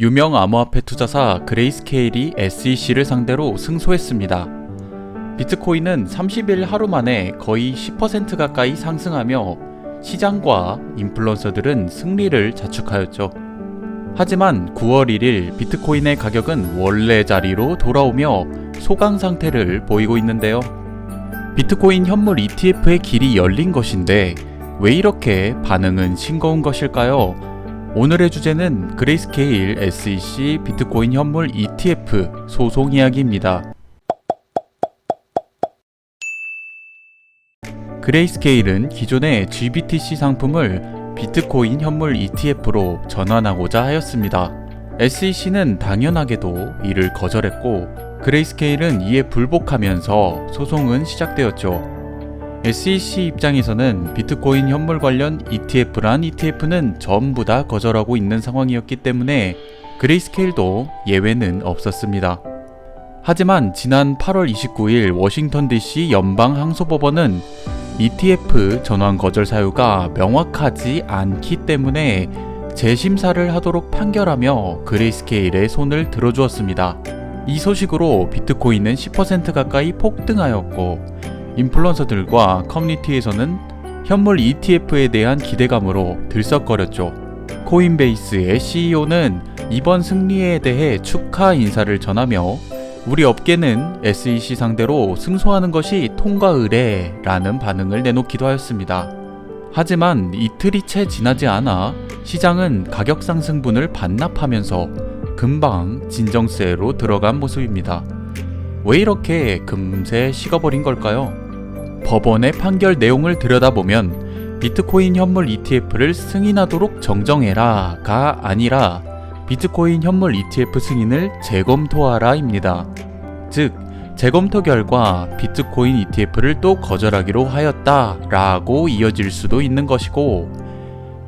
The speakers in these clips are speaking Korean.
유명 암호화폐 투자사 그레이스케일이 SEC를 상대로 승소했습니다. 비트코인은 30일 하루 만에 거의 10% 가까이 상승하며 시장과 인플루언서들은 승리를 자축하였죠. 하지만 9월 1일 비트코인의 가격은 원래 자리로 돌아오며 소강 상태를 보이고 있는데요. 비트코인 현물 ETF의 길이 열린 것인데 왜 이렇게 반응은 싱거운 것일까요? 오늘의 주제는 그레이스케일 SEC 비트코인 현물 ETF 소송 이야기입니다. 그레이스케일은 기존의 GBTC 상품을 비트코인 현물 ETF로 전환하고자 하였습니다. SEC는 당연하게도 이를 거절했고 그레이스케일은 이에 불복하면서 소송은 시작되었죠. SEC 입장에서는 비트코인 현물 관련 ETF란 ETF는 전부 다 거절하고 있는 상황이었기 때문에 그레이스케일도 예외는 없었습니다. 하지만 지난 8월 29일 워싱턴 DC 연방 항소법원은 ETF 전환 거절 사유가 명확하지 않기 때문에 재심사를 하도록 판결하며 그레이스케일의 손을 들어주었습니다. 이 소식으로 비트코인은 10% 가까이 폭등하였고 인플루언서들과 커뮤니티에서는 현물 ETF에 대한 기대감으로 들썩거렸죠. 코인베이스의 CEO는 이번 승리에 대해 축하 인사를 전하며 우리 업계는 SEC 상대로 승소하는 것이 통과 의례라는 반응을 내놓기도 하였습니다. 하지만 이틀이 채 지나지 않아 시장은 가격 상승분을 반납하면서 금방 진정세로 들어간 모습입니다. 왜 이렇게 금세 식어버린 걸까요? 법원의 판결 내용을 들여다보면 비트코인 현물 ETF를 승인하도록 정정해라가 아니라 비트코인 현물 ETF 승인을 재검토하라입니다. 즉, 재검토 결과 비트코인 ETF를 또 거절하기로 하였다 라고 이어질 수도 있는 것이고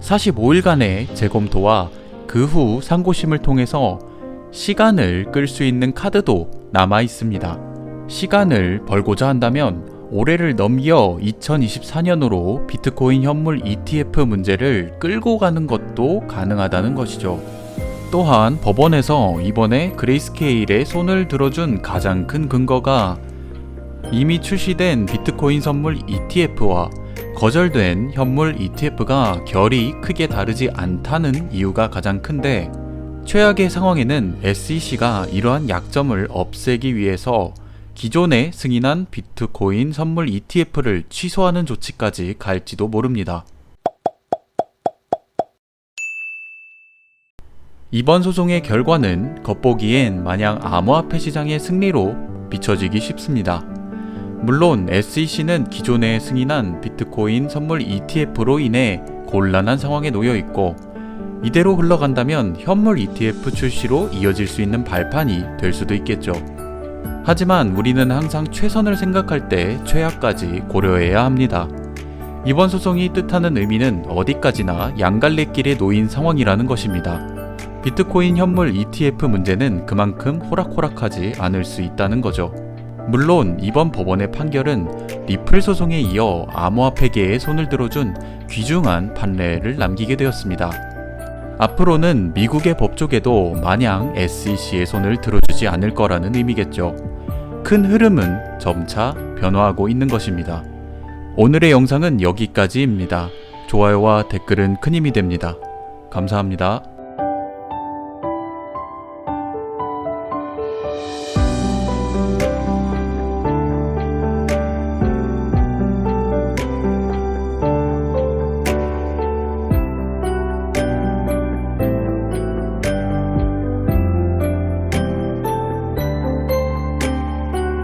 45일간의 재검토와 그 후 상고심을 통해서 시간을 끌 수 있는 카드도 남아 있습니다. 시간을 벌고자 한다면 올해를 넘겨 2024년으로 비트코인 현물 ETF 문제를 끌고 가는 것도 가능하다는 것이죠. 또한 법원에서 이번에 그레이스케일에 손을 들어준 가장 큰 근거가 이미 출시된 비트코인 선물 ETF와 거절된 현물 ETF가 결이 크게 다르지 않다는 이유가 가장 큰데 최악의 상황에는 SEC가 이러한 약점을 없애기 위해서 기존에 승인한 비트코인 선물 ETF를 취소하는 조치까지 갈지도 모릅니다. 이번 소송의 결과는 겉보기엔 마냥 암호화폐 시장의 승리로 비춰지기 쉽습니다. 물론 SEC는 기존에 승인한 비트코인 선물 ETF로 인해 곤란한 상황에 놓여 있고 이대로 흘러간다면 현물 ETF 출시로 이어질 수 있는 발판이 될 수도 있겠죠. 하지만 우리는 항상 최선을 생각할 때 최악까지 고려해야 합니다. 이번 소송이 뜻하는 의미는 어디까지나 양갈래길에 놓인 상황이라는 것입니다. 비트코인 현물 ETF 문제는 그만큼 호락호락하지 않을 수 있다는 거죠. 물론 이번 법원의 판결은 리플 소송에 이어 암호화폐계에 손을 들어준 귀중한 판례를 남기게 되었습니다. 앞으로는 미국의 법조계도 마냥 SEC의 손을 들어주지 않을 거라는 의미겠죠. 큰 흐름은 점차 변화하고 있는 것입니다. 오늘의 영상은 여기까지입니다. 좋아요와 댓글은 큰 힘이 됩니다. 감사합니다.